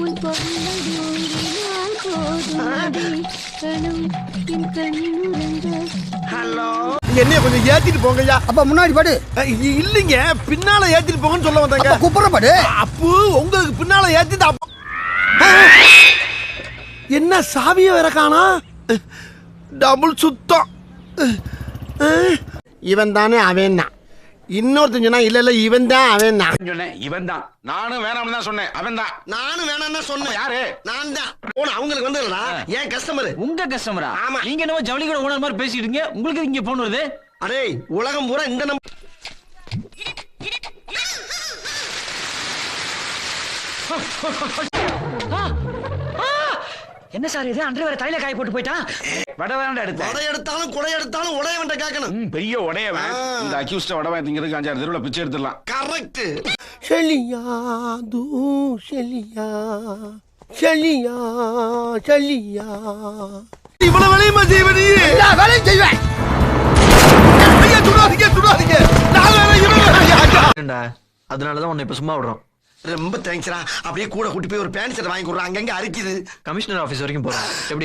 உன் என் கண்ணுறங்க ஹலோ. என்னைய கொஞ்சம் ஏத்திட்டு போங்கய்யா. அப்ப முன்னாடி படு. இல்லைங்க. பின்னால ஏத்திட்டு போங்கன்னு சொல்ல வந்தாங்க. அப்ப குப்புற படு. அப்பு உங்களுக்கு பின்னால ஏத்திட்டு என்ன சாவிய வேற காணா? டபுள் சுத்தம். இவன் தானே அவன் தான். இன்னொருத்தன் சொன்னா இல்ல இல்ல இவன் தான் அவன் தான் சொன்னேன் இவன் தான் நானும் வேணாம்னு தான் சொன்னேன் அவன் தான் நானும் வேணாம்னு சொன்னேன். யாரு? நான் தான் போன அவங்களுக்கு வந்து ஏன் கஸ்டமர் உங்க கஸ்டமரா ஆமா. நீங்க என்னமோ ஜவுளி கூட ஓனர் மாதிரி பேசிட்டு இருக்கீங்க. உங்களுக்கு இங்க போன் வருது? அடே உலகம் பூரா இந்த நம்பர் என்ன சார் இது? அன்று வேற தலையில காய போட்டு போயிட்டான். வட வேண்டாம் எடுத்தாலும் கொடை எடுத்தாலும் உடைய வேண்ட கேட்கணும் ம், பெரிய உடையவன் இந்த அக்யூஸ்ட உடவன் திங்கிறதுக்கு அஞ்சாறு தெருவில் பிச்சை எடுத்துடலாம். கரெக்ட் செலியா தூ செலியா. செலியா செலியா. இவ்வளவு வேலையுமா செய்வனி எல்லா வேலையும் செய்வேன். ஐயா சுடாதீங்க சுடாதீங்க நான் வேற இவன் வேற, ஐயா, ஐயா. அதனாலதான் உன்னை இப்ப சும்மா விடுறோம். ரொம்ப தேங்க்ஸ்ரா அப்படியே கூட கூட்டி போய் ஒரு பேண்ட் ஷர்ட் வாங்கி கொடுறேன் அங்கங்க அரிக்குது. கமிஷனர் ஆபீஸ் வரைக்கும் போறோம் எப்படி?